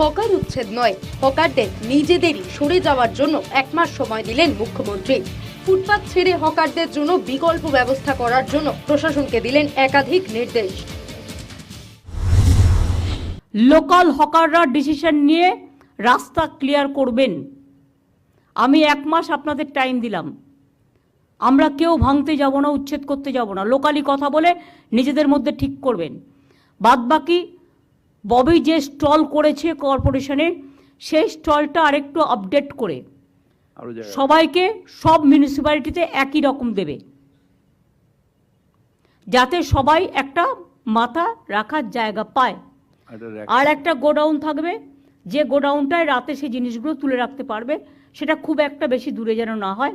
Hawker উচ্ছেদ নয়, হকারদের নিজেদেরই সরে যাওয়ার জন্য এক মাস সময় দিলেন মুখ্যমন্ত্রী। ফুটপাত ছেড়ে হকারদের জন্য বিকল্প ব্যবস্থা করার জন্য প্রশাসনকে দিলেন একাধিক নির্দেশ। লোকাল হকাররা ডিসিশন নিয়ে রাস্তা ক্লিয়ার করবেন। আমি এক মাস আপনাদের টাইম দিলাম। আমরা কেউ ভাঙতে যাব না, উচ্ছেদ করতে যাব না। লোকালি কথা বলে নিজেদের মধ্যে ঠিক করবেন। বাদবাকি ববি যে স্টল করেছে কর্পোরেশনে সেই স্টলটা আরেকটু আপডেট করে। সবাইকে সব মিউনিসিপ্যালিটিতে একই রকম দেবে। যাতে সবাই একটা মাথা রাখার জায়গা পায়। আর একটা গোডাউন থাকবে যে গোডাউনটায় রাতে সেই জিনিসগুলো তুলে রাখতে পারবে সেটা খুব একটা বেশি দূরে যেন না হয়।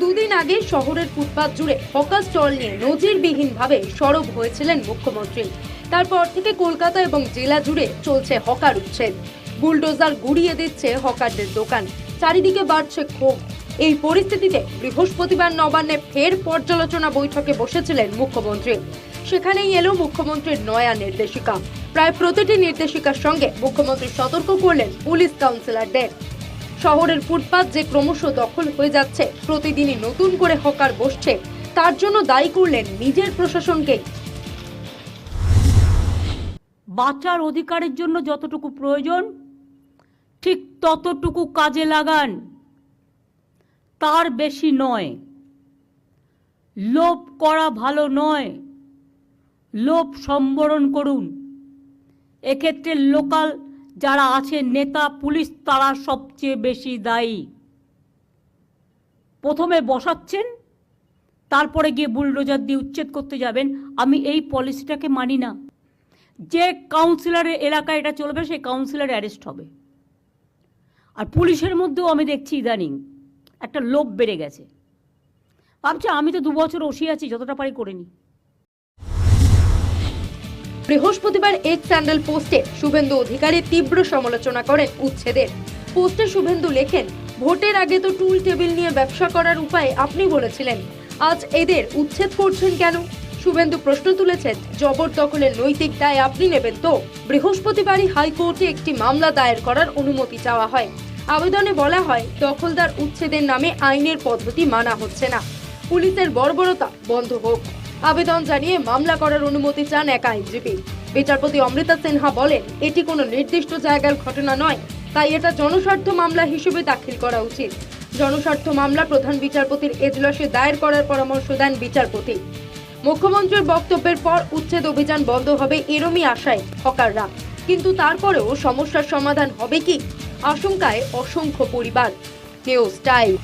দুদিন আগে শহরের ফুটপাত জুড়ে হকার স্টল নিয়ে নজিরবিহীনভাবে সরব হয়েছিলেন মুখ্যমন্ত্রী। তারপর থেকে কলকাতা এবং জেলা জুড়ে চলছে হকার উচ্ছেদ। বুলডোজার গুড়িয়ে দিচ্ছে হকারদের দোকান। চারিদিকে বাড়ছে ক্ষোভ। এই পরিস্থিতিতে বৃহস্পতিবার নবান্নে ফের পর্যালোচনা বৈঠকে বসেছিলেন মুখ্যমন্ত্রী। সেখানেই এলো মুখ্যমন্ত্রীর নয়া নির্দেশিকা। প্রায় প্রতিটি নির্দেশিকার সঙ্গে মুখ্যমন্ত্রী সতর্ক করলেন পুলিশ কাউন্সিলরদের। শহরের ফুটপাত যে ক্রমশ দখল হয়ে যাচ্ছে, প্রতিদিনই নতুন করে হকার বসছে। তার জন্য দায়ী করলেন নিজের প্রশাসনকেই বাঁচার অধিকারের জন্য যতটুকু প্রয়োজন, ঠিক ততটুকু কাজে লাগান। তার বেশি নয়। লোভ করা ভালো নয়। লোভ সম্বরণ করুন। এক্ষেত্রে লোকাল যারা আছে নেতা, পুলিশ, তারা সবচেয়ে বেশি দায়ী। প্রথমে বসাচ্ছেন, তারপরে গিয়ে বুলডোজার দিয়ে উচ্ছেদ করতে যাবেন। আমি এই পলিসিটাকে মানি না। যে কাউন্সিলরের এলাকায় এটা চলবে, সেই কাউন্সিলর অ্যারেস্ট হবে। আর পুলিশের মধ্যেও আমি দেখছি ইদানিং একটা লোভ বেড়ে গেছে। ভাবছি আমি তো দু বছর ওসি আছি, যতটা পারি করে নিই। বৃহস্পতিবার এক স্যান্ডেল পোস্টে শুভেন্দু অধিকারী তীব্র সমালোচনা করেন উচ্ছেদের পোস্টে শুভেন্দু লেখেন, ভোটের আগে তো টুল টেবিল নিয়ে ব্যবসা করার উপায় আপনি বলেছিলেন। আজ এদের উচ্ছেদ করছেন কেন? শুভেন্দু প্রশ্ন তুলেছেন, জবরদখলের নৈতিক দায় আপনি নেবেন তো? বৃহস্পতিবারই হাইকোর্টে একটি মামলা দায়ের করার অনুমতি চাওয়া হয়। আবেদনে বলা হয়, দখলদার উচ্ছেদের নামে আইনের পদ্ধতি মানা হচ্ছে না। পুলিশের বর্বরতা বন্ধ হোক। আবেদন জানিয়ে মামলা করার অনুমতি চান এক আইনজীবী। বিচারপতি অমৃতা সিনহা বলেন, এটি কোনো নির্দিষ্ট জায়গার ঘটনা নয়, তাই এটা জনস্বার্থ মামলা হিসেবে দাখিল করা উচিত। জনস্বার্থ মামলা প্রধান বিচারপতির এজলাসে দায়ের করার পরামর্শ দেন বিচারপতি। মুখ্যমন্ত্রীর বক্তব্যের পর উচ্ছেদ অভিযান বন্ধ হবে এরমই আশায় হকাররা। কিন্তু তারপরেও সমস্যার সমাধান হবে কি? আশঙ্কায় অসংখ্য পরিবার। News time.